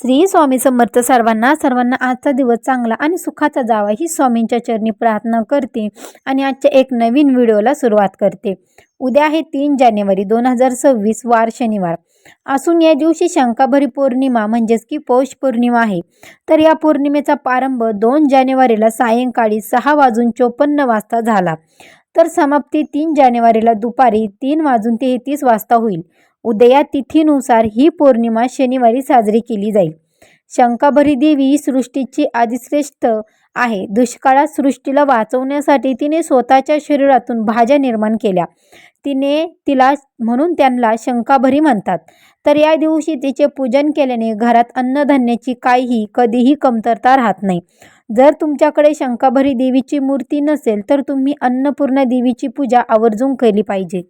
श्री स्वामी समर्थ सर्वांना सर्वांना आजचा दिवस चांगला आणि सुखाचा जावा ही स्वामींच्या चरणी प्रार्थना करते आणि आजच्या एक नवीन व्हिडिओला सुरुवात करते. उद्या आहे तीन जानेवारी दोन हजार सव्वीस वार शनिवार. असून या दिवशी शंकाभरी पौर्णिमा म्हणजेच की पौष पौर्णिमा आहे. तर या पौर्णिमेचा प्रारंभ दोन जानेवारीला सायंकाळी सहा वाजून चोपन्न वाजता झाला. तर समाप्ती तीन जानेवारीला दुपारी तीन वाजून तेहतीस वाजता होईल. उदया तिथीनुसार ही पौर्णिमा शनिवारी साजरी केली जाईल. शंकाभरी देवी ही सृष्टीची आदिश्रेष्ठ आहे. दुष्काळात सृष्टीला वाचवण्यासाठी तिने स्वतःच्या शरीरातून भाज्या निर्माण केल्या. तिने तिला म्हणून त्यांना शंकाभरी म्हणतात. तर या दिवशी तिचे पूजन केल्याने घरात अन्नधान्याची काहीही कधीही कमतरता राहत नाही. जर तुमच्याकडे शंकाभरी देवीची मूर्ती नसेल तर तुम्ही अन्नपूर्णा देवीची पूजा आवर्जून केली पाहिजे.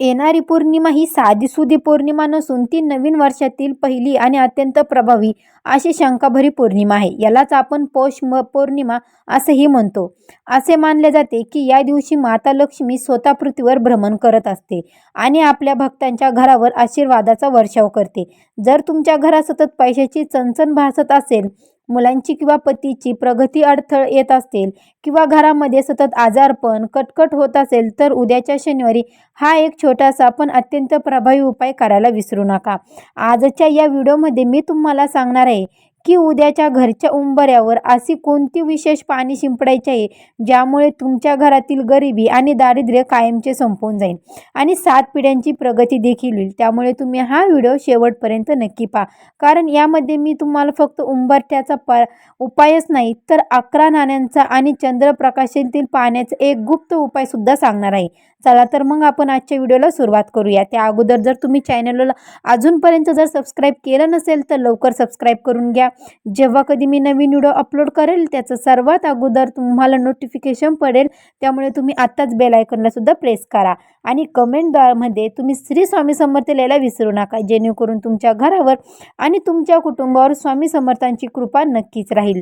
येणारी पौर्णिमा ही साधीसुधी पौर्णिमा नसून ती नवीन वर्षातील पहिली आणि अत्यंत प्रभावी अशी शंकाभरी पौर्णिमा आहे. यालाच आपण पौष म पौर्णिमा असेही म्हणतो. असे मानले जाते की या दिवशी माता लक्ष्मी स्वतः पृथ्वीवर भ्रमण करत असते आणि आपल्या भक्तांच्या घरावर आशीर्वादाचा वर्षाव करते. जर तुमच्या घरात सतत पैशाची चणचण भासत असेल मुलांची किंवा पतीची प्रगती अडथळ येत असतील किंवा घरामध्ये सतत आजारपण कटकट होत असेल तर उद्याच्या शनिवारी हा एक छोटासा पण अत्यंत प्रभावी उपाय करायला विसरू नका. आजच्या या व्हिडिओमध्ये मी तुम्हाला सांगणार आहे की उद्याच्या घरच्या उंबऱ्यावर अशी कोणती विशेष पाणी शिंपडायचे आहे ज्यामुळे तुमच्या घरातील गरिबी आणि दारिद्र्य कायमचे संपून जाईल आणि सात पिढ्यांची प्रगती देखील होईल. त्यामुळे तुम्ही हा व्हिडिओ शेवटपर्यंत नक्की पहा. कारण यामध्ये मी तुम्हाला फक्त उंबरठ्याचा प उपायच नाही तर अकरा नाण्यांचा आणि चंद्रप्रकाशातील पाण्याचा एक गुप्त उपायसुद्धा सांगणार आहे. चला तर मग आपण आजच्या व्हिडिओला सुरुवात करूया. त्या अगोदर जर तुम्ही चॅनलला अजूनपर्यंत जर सबस्क्राईब केलं नसेल तर लवकर सबस्क्राईब करून घ्या. जेव्हा कधी मी नवीन व्हिडिओ अपलोड करेल त्याचं सर्वात अगोदर तुम्हाला नोटिफिकेशन पडेल. त्यामुळे तुम्ही आत्ताच बेल सुद्धा प्रेस करा. आणि कमेंटद्वारामध्ये तुम्ही श्री स्वामी समर्थ लिहायला विसरू नका. जेणेकरून तुमच्या घरावर आणि तुमच्या कुटुंबावर स्वामी समर्थांची कृपा नक्कीच राहील.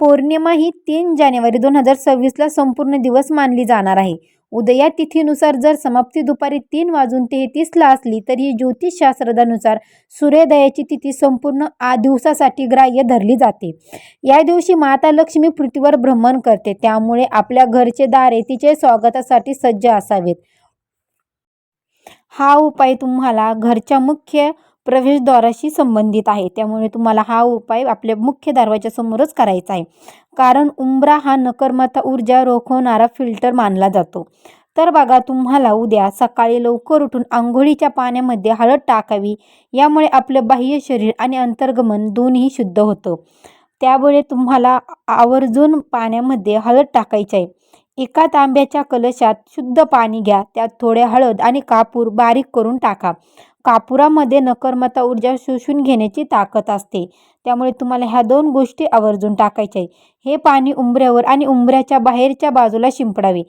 पौर्णिमा ही तीन जानेवारी दोन हजार सव्वीसला संपूर्ण दिवस मानली जाणार आहे. उदया तिथीनुसार जर समाप्ती दुपारी तीन वाजून तेहतीसला असली तरी ज्योतिषशास्त्रदानुसार सूर्योदयाची तिथी संपूर्ण आ दिवसासाठी ग्राह्य धरली जाते. या दिवशी माता लक्ष्मी पृथ्वीवर भ्रमण करते. त्यामुळे आपल्या घरचे दारे तिचे स्वागतासाठी सज्ज असावेत. हा उपाय तुम्हाला घरच्या मुख्य प्रवेशद्वाराशी संबंधित आहे. त्यामुळे तुम्हाला हा उपाय आपल्या मुख्य दरवाजा समोरच करायचा आहे. कारण उंबरा हा नकर्मता ऊर्जा रोखवणारा फिल्टर मानला जातो. तर बघा तुम्हाला उद्या सकाळी लवकर उठून आंघोळीच्या पाण्यामध्ये हळद टाकावी. यामुळे आपलं बाह्य शरीर आणि अंतर्गमन दोन्ही शुद्ध होतं. त्यामुळे तुम्हाला आवर्जून पाण्यामध्ये हळद टाकायची आहे. एका तांब्याच्या कलशात शुद्ध पाणी घ्या. त्यात थोडे हळद आणि कापूर बारीक करून टाका. कापुरामध्ये नकर्मता ऊर्जा शोषून घेण्याची ताकद असते. त्यामुळे तुम्हाला ह्या दोन गोष्टी आवर्जून टाकायच्या आहे हे पाणी उंबऱ्यावर आणि उंबऱ्याच्या बाहेरच्या बाजूला शिंपडावे.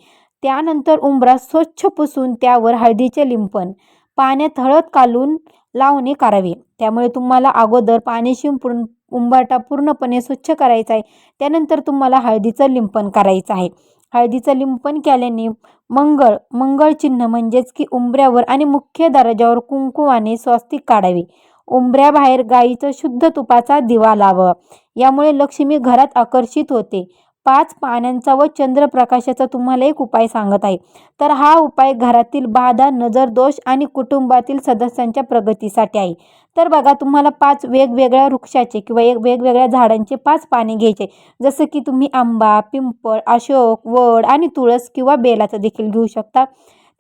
त्यानंतर उंबरा स्वच्छ पुसून त्यावर हळदीचे लिंपण पाण्यात हळद कालून लावणे करावे. त्यामुळे तुम्हाला अगोदर पाणी शिंपडून उंबाटा पूर्णपणे स्वच्छ करायचा आहे. त्यानंतर तुम्हाला हळदीचं लिंपण करायचं आहे. हळदीचं लिंपन केल्याने मंगळ मंगळ चिन्ह म्हणजेच की उंबऱ्यावर आणि मुख्य दरजावर कुंकुवाने स्वस्तिक काढावे. उंबऱ्याबाहेर गाईचं शुद्ध तुपाचा दिवा लावा यामुळे लक्ष्मी घरात आकर्षित होते. पाच पाण्यांचा व चंद्रप्रकाशाचा तुम्हाला एक उपाय सांगत आहे. तर हा उपाय घरातील बाधा नजर दोष आणि कुटुंबातील सदस्यांच्या प्रगतीसाठी आहे. तर बघा तुम्हाला पाच वेगवेगळ्या वृक्षाचे किंवा एक वेगवेगळ्या झाडांचे पाच पाने घ्यायचे जसं की तुम्ही आंबा पिंपळ अशोक वड आणि तुळस किंवा बेलाचं देखील घेऊ शकता.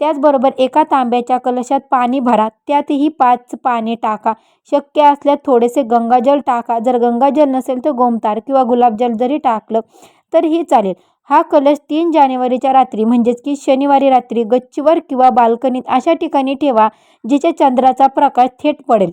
त्याचबरोबर एका तांब्याच्या कलशात पाणी भरा. त्यातही पाच पाने टाका. शक्य असल्यास थोडेसे गंगाजल टाका. जर गंगाजल नसेल तर गोमतार किंवा गुलाबजल जरी टाकलं तरीही चालेल. हा कलश तीन जानेवारीच्या रात्री म्हणजेच की शनिवारी रात्री गच्चीवर किंवा बाल्कनीत अशा ठिकाणी ठेवा जिथे चंद्राचा प्रकाश थेट पडेल.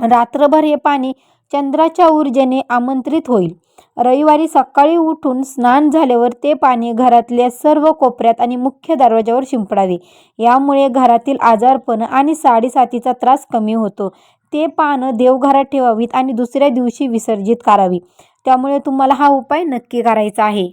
रात्रभर हे पाणी चंद्राच्या ऊर्जेने आमंत्रित होईल. रविवारी सकाळी उठून स्नान झाल्यावर ते पाणी घरातल्या सर्व कोपऱ्यात आणि मुख्य दरवाजावर शिंपडावे. यामुळे घरातील आजारपण आणि साडेसातीचा त्रास कमी होतो. ते पानं देवघरात ठेवावीत आणि दुसऱ्या दिवशी विसर्जित करावी. त्यामुळे तुम्हाला हा उपाय नक्की करायचा आहे.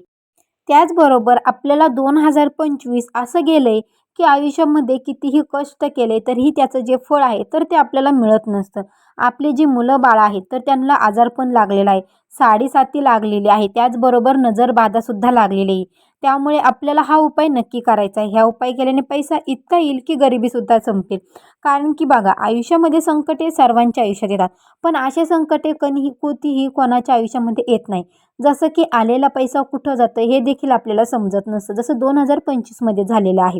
त्याचबरोबर आपल्याला दोन हजार पंचवीस असं गेलं आहे की आयुष्यामध्ये कितीही कष्ट केले तरीही त्याचं जे फळ आहे तर ते आपल्याला मिळत नसतं. आपली जी मुलं बाळं आहेत तर त्यांना आजारपण लागलेला आहे. साडेसाती लागलेली आहे. त्याचबरोबर नजरबाधासुद्धा लागलेली आहे. त्यामुळे आपल्याला हा उपाय नक्की करायचा आहे. ह्या उपाय केल्याने पैसा इतका येईल की गरिबीसुद्धा संपेल. कारण की बघा आयुष्यामध्ये संकटे सर्वांच्या आयुष्यात येतात. पण असे संकटे कधी कोणतीही कोणाच्या आयुष्यामध्ये येत नाही. जसं की आलेला पैसा कुठं जातं हे देखील आपल्याला समजत नसतं. जसं दोन हजार पंचवीसमध्ये झालेलं आहे.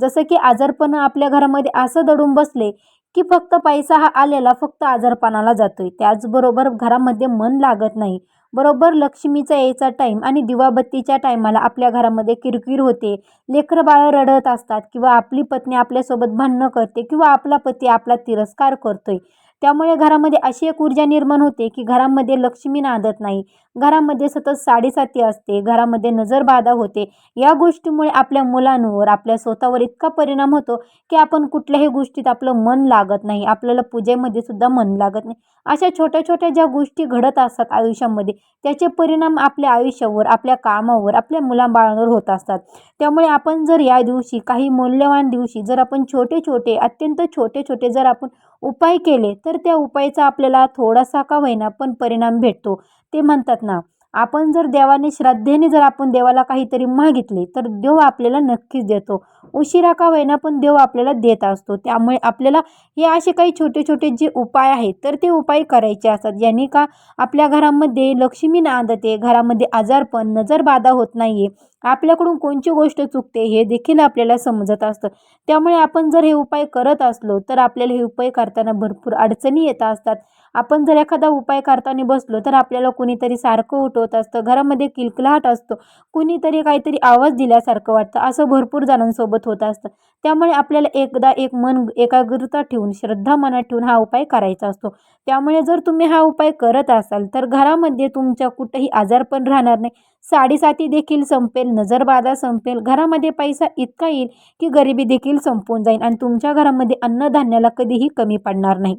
जसं की आजारपण आपल्या घरामध्ये असं दडून बसले की फक्त पैसा हा आलेला फक्त आजारपणाला जातोय. त्याचबरोबर घरामध्ये मन लागत नाही. बरोबर लक्ष्मीचा यायचा टाईम आणि दिवाबत्तीच्या टायमाला आपल्या घरामध्ये किरकिर होते. लेकरं बाळं रडत असतात किंवा आपली पत्नी आपल्यासोबत भांडणं करते किंवा आपला पती आपला तिरस्कार करतोय. त्यामुळे घरामध्ये अशी एक ऊर्जा निर्माण होते की घरामध्ये लक्ष्मी नांदत नाही. घरामध्ये सतत साडेसाती असते. घरामध्ये नजरबाधा होते. या गोष्टीमुळे आपल्या मुलांवर आपल्या स्वतःवर इतका परिणाम होतो की आपण कुठल्याही गोष्टीत आपलं मन लागत नाही. आपल्याला पूजेमध्ये सुद्धा मन लागत नाही. अशा छोट्या छोट्या ज्या गोष्टी घडत असतात आयुष्यामध्ये त्याचे परिणाम आपल्या आयुष्यावर आपल्या कामावर आपल्या मुलाबाळांवर होत असतात. त्यामुळे आपण जर या दिवशी काही मौल्यवान दिवशी जर आपण छोटे छोटे अत्यंत छोटे छोटे जर आपण उपाय केले तर तर त्या उपायाचा आपल्याला थोडासा का होईना पण परिणाम भेटतो. ते म्हणतात ना आपण जर देवाने श्रद्धेने जर आपण देवाला काहीतरी मागितले तर देव आपल्याला नक्कीच देतो. उशिरा का होईना पण देव आपल्याला देत असतो. त्यामुळे आपल्याला हे असे काही छोटे छोटे जे उपाय आहेत तर ते उपाय करायचे असतात. ज्यांनी का आपल्या घरामध्ये लक्ष्मी नांदते घरामध्ये आजारपण नजरबाधा होत नाही आहे आपल्याकडून कोणची गोष्ट चुकते हे देखील आपल्याला समजत असतं. त्यामुळे आपण जर हे उपाय करत असलो तर आपल्याला हे उपाय करताना भरपूर अडचणी येत असतात. आपण जर एखादा उपाय करताना बसलो तर आपल्याला कुणीतरी सारखं उठवत असतं घरामध्ये किलकिलाट असतो. कुणीतरी काहीतरी आवाज दिल्यासारखं वाटतं असं भरपूर जणांसोबत होत असतं. त्यामुळे आपल्याला एकदा एक मन एकाग्रता ठेवून श्रद्धा मनात ठेवून हा उपाय करायचा असतो. त्यामुळे जर तुम्ही हा उपाय करत असाल तर घरामध्ये तुमच्या कुठंही आजारपण राहणार नाही. साडेसाती देखील संपेल नजरबाधा संपेल. घरामध्ये पैसा इतका येईल की गरिबी देखील संपून जाईल आणि तुमच्या घरामध्ये अन्नधान्याला कधीही कमी पडणार नाही.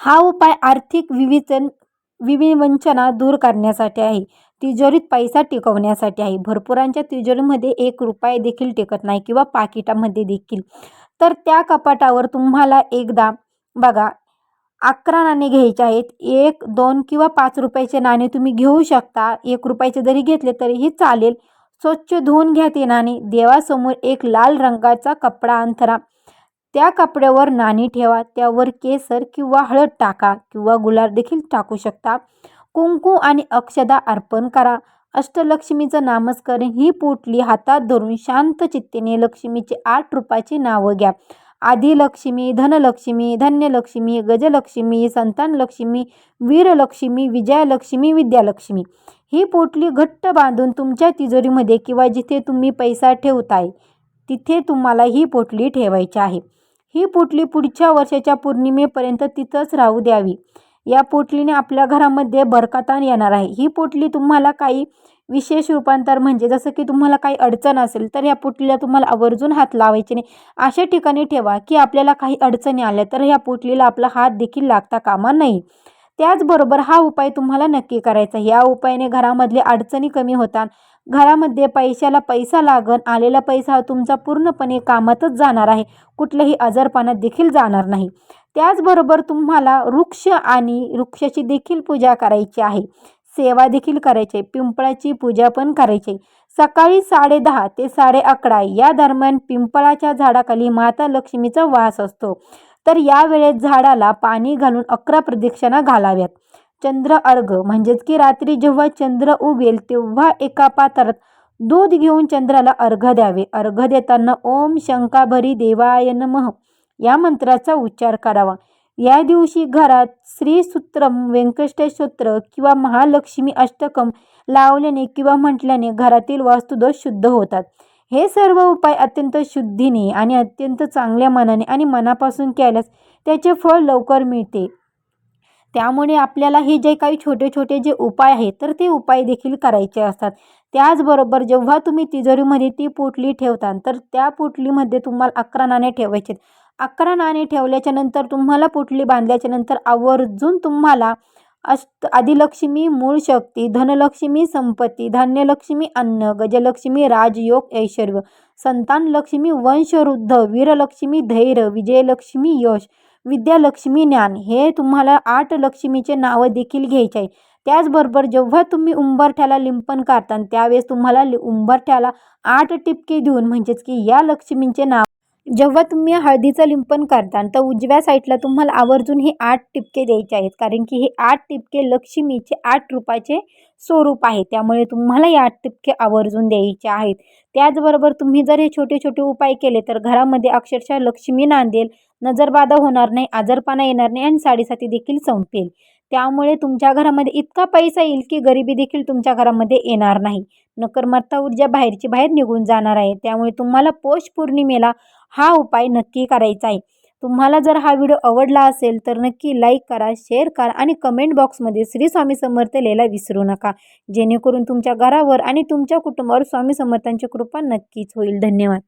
हा उपाय आर्थिक विविचन विविवंचना दूर करण्यासाठी आहे. तिजोरीत पैसा टिकवण्यासाठी आहे. भरपूरांच्या तिजोरीमध्ये एक रुपये देखील टिकत नाही किंवा पाकिटामध्ये देखील. तर त्या कपाटावर तुम्हाला एकदा बघा अकरा नाणे घ्यायचे आहेत. एक दोन किंवा पाच रुपयाचे नाणे तुम्ही घेऊ शकता. एक रुपयाचे जरी घेतले तरीही चालेल. स्वच्छ धुवून घ्या ते नाणे. देवासमोर एक लाल रंगाचा कपडा अंथरा. त्या कपड्यावर नाणी ठेवा. त्यावर केसर किंवा हळद टाका किंवा गुलाब देखील टाकू शकता. कुंकू आणि अक्षदा अर्पण करा. अष्टलक्ष्मीचं नामस्करण ही पोटली हातात धरून शांत चित्तेने लक्ष्मीचे आठ रुपयाची नावं घ्या. आदिलक्ष्मी धनलक्ष्मी धन्यलक्ष्मी गजलक्ष्मी संतानलक्ष्मी वीरलक्ष्मी विजयालक्ष्मी विद्यालक्ष्मी. ही पोटली घट्ट बांधून तुमच्या तिजोरीमध्ये किंवा जिथे तुम्ही पैसा ठेवताय तिथे तुम्हाला ही पोटली ठेवायची आहे. ही पोटली पुढच्या वर्षाच्या पौर्णिमेपर्यंत तिथंच राहू द्यावी. या पोटलीने आपल्या घरामध्ये बरकातान येणार आहे. ही पोटली तुम्हाला काही विशेष रूपांतर म्हणजे जसं की तुम्हाला काही अडचण असेल तर या पुटलीला तुम्हाला आवर्जून हात लावायचे नाही. अशा ठिकाणी ठेवा की आपल्याला काही अडचणी आल्या तर ह्या पुटलीला आपला हात देखील लागता कामा नाही त्याचबरोबर हा उपाय तुम्हाला नक्की करायचा या उपायाने घरामधले अडचणी कमी होतात. घरामध्ये पैशाला पैसा लागण आलेला पैसा हा तुमचा पूर्णपणे कामातच जाणार आहे. कुठल्याही आजारपणात देखील जाणार नाही. त्याचबरोबर तुम्हाला वृक्ष आणि वृक्षाची देखील पूजा करायची आहे. सेवा देखील करायची. पिंपळाची पूजा पण करायची. सकाळी साडे दहा ते साडे अकरा या दरम्यान पिंपळाच्या झाडाखाली माता लक्ष्मीचा वास असतो. तर या वेळेत झाडाला पाणी घालून अकरा प्रदक्षिणा घालाव्यात. चंद्र अर्घ म्हणजेच की रात्री जेव्हा चंद्र उगेल तेव्हा एका पात्रात दूध घेऊन चंद्राला अर्घ द्यावे. अर्घ देताना ओम शंकाभरी देवाय नमः या मंत्राचा उच्चार करावा. या दिवशी घरात श्रीसूत्रम व्यंकटेश्वत्र किंवा महालक्ष्मी अष्टकम लावल्याने किंवा म्हटल्याने घरातील वास्तुदोष शुद्ध होतात. हे सर्व उपाय अत्यंत शुद्धीने आणि अत्यंत चांगल्या मनाने आणि मनापासून केल्यास त्याचे फळ लवकर मिळते. त्यामुळे आपल्याला हे जे काही छोटे छोटे जे उपाय आहेत तर ते उपाय देखील करायचे असतात. त्याचबरोबर जेव्हा तुम्ही तिजोरीमध्ये ती पोटली ठेवता तर त्या पोटलीमध्ये तुम्हाला अकरा नाणे ठेवायचे अकरा नाणे ठेवल्याच्या नंतर तुम्हाला पुटली बांधल्याच्या नंतर आवर्जून तुम्हाला अष्ट आदिलक्ष्मी मूळ शक्ती धनलक्ष्मी संपत्ती धान्यलक्ष्मी अन्न गजलक्ष्मी राजयोग ऐश्वर्य संतान लक्ष्मी वंशवृद्ध वीरलक्ष्मी धैर्य विजयलक्ष्मी यश विद्यालक्ष्मी ज्ञान हे तुम्हाला आठ लक्ष्मीचे नावं देखील घ्यायचे आहे. त्याचबरोबर जेव्हा तुम्ही उंबरठ्याला लिंपण काढता त्यावेळेस तुम्हाला लि उंबरठ्याला आठ टिपके देऊन म्हणजेच की या लक्ष्मींचे नाव जेव्हा तुम्ही हळदीचं लिंपण करता तर उजव्या साईडला तुम्हाला आवर्जून हे आठ टिपके द्यायचे आहेत. कारण की हे आठ टिपके लक्ष्मीचे आठ रूपाचे स्वरूप आहे. त्यामुळे तुम्हाला हे आठ टिपके आवर्जून द्यायचे आहेत. त्याचबरोबर तुम्ही जर हे छोटे छोटे उपाय केले तर घरामध्ये अक्षरशः लक्ष्मी नांदेल नजरबाधा होणार नाही आजारपणा येणार नाही आणि साडेसाती देखील संपेल. त्यामुळे तुमच्या घरामध्ये इतका पैसा येईल की गरिबी देखील तुमच्या घरामध्ये येणार नाही. नकरमत्ता ऊर्जा बाहेरची बाहेर निघून जाणार आहे. त्यामुळे तुम्हाला पौष पौर्णिमेला हा उपाय नक्की करायचा आहे. तुम्हाला जर हा व्हिडिओ आवडला असेल तर नक्की लाईक करा शेअर करा आणि कमेंट बॉक्समध्ये श्री स्वामी समर्थ लिहायला विसरू नका. जेणेकरून तुमच्या घरावर आणि तुमच्या कुटुंबावर स्वामी समर्थांची कृपा नक्कीच होईल. धन्यवाद.